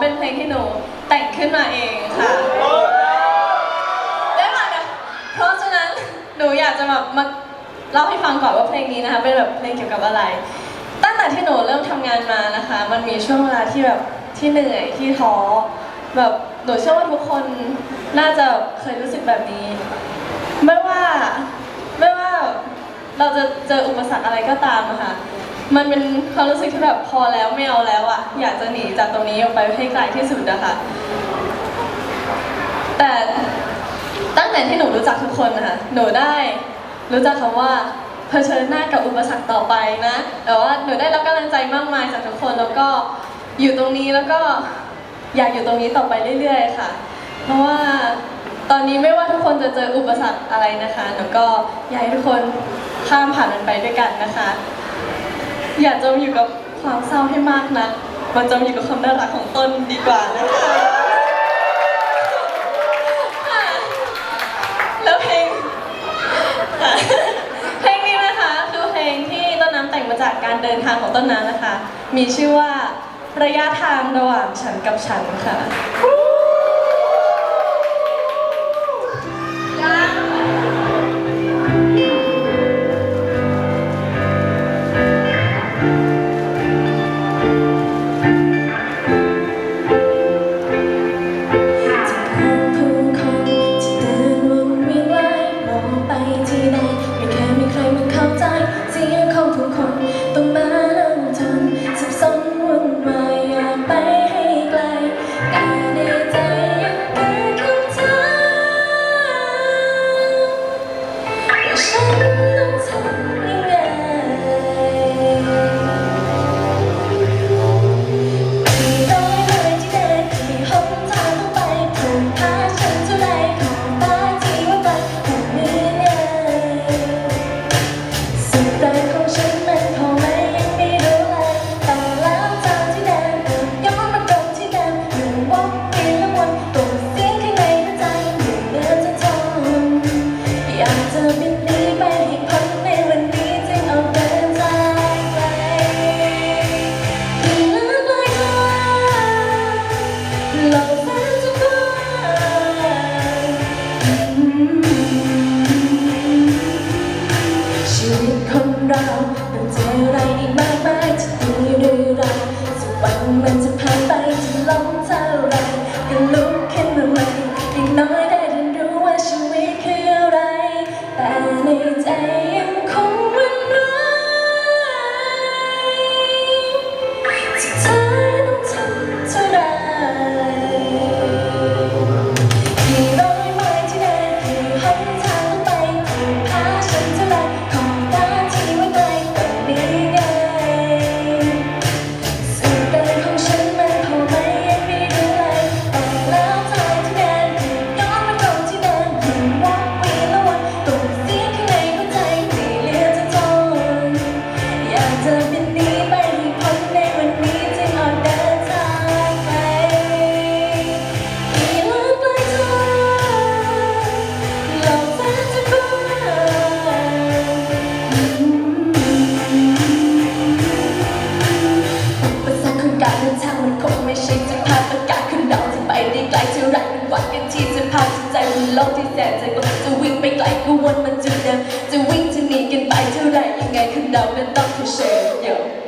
เป็นเพลงที่หนูแต่งขึ้นมาเองค่ะได้ไหมนะเพราะฉะนั้นหนูอยากจะแบบมาเล่าให้ฟังก่อนว่าเพลงนี้นะคะเป็นแบบเพลงเกี่ยวกับอะไร ตั้งแต่ที่หนูเริ่มทำงานมานะคะ มันมีช่วงเวลาที่แบบที่เหนื่อยที่ท้อแบบหนูเชื่อว่าทุกคนน่าจะเคยรู้สึกแบบนี้ ไม่ว่าไม่ว่าเราจะเจออุปสรรคอะไรก็ตามอะค่ะ มันเป็นความรู้สึกที่แบบพอแล้วไม่เอาแล้วอะอยากจะหนีจากตรงนี้ออกไปให้ไกลที่สุดอะคะแต่ตั้งแต่ที่หนูรู้จักทุกคนนะคะหนูได้รู้จักคำว่าเผชิญหน้ากับอุปสรรคต่อไปนะ แต่ว่าหนูได้รับกำลังใจมากมายจากทุกคนแล้วก็อยู่ตรงนี้แล้วก็อยากอยู่ตรงนี้ต่อไปเรื่อย ๆ ค่ะ เพราะว่าตอนนี้ไม่ว่าทุกคนจะเจออุปสรรคอะไรนะคะหนูก็อยากให้ทุกคนข้ามผ่านมันไปด้วยกันนะคะ อย่าจมอยู่กับความเศร้าให้มากนะมาจมอยู่กับความน่ารักของต้นดีกว่านะคะค่ะแล้วเพลงค่ะเพลงนี้นะคะ คือเพลงที่ต้นน้ำแต่งมาจากการเดินทางของต้นน้ำนะคะ มีชื่อว่าระยะทางระหว่างฉันกับฉันค่ะ โลกแสนจะกว้างชีวิตคนเรามันเจออะไรอีกมากมายจะดีหรือร้าสักวันมันจะ กที่แสนจะก็จะวิ่งไปไกลก็วนมันจุดเดิมจะวิ่งจะหนีกันไปเท่าไรยังไงคือเราเป็นต้องเผชิญ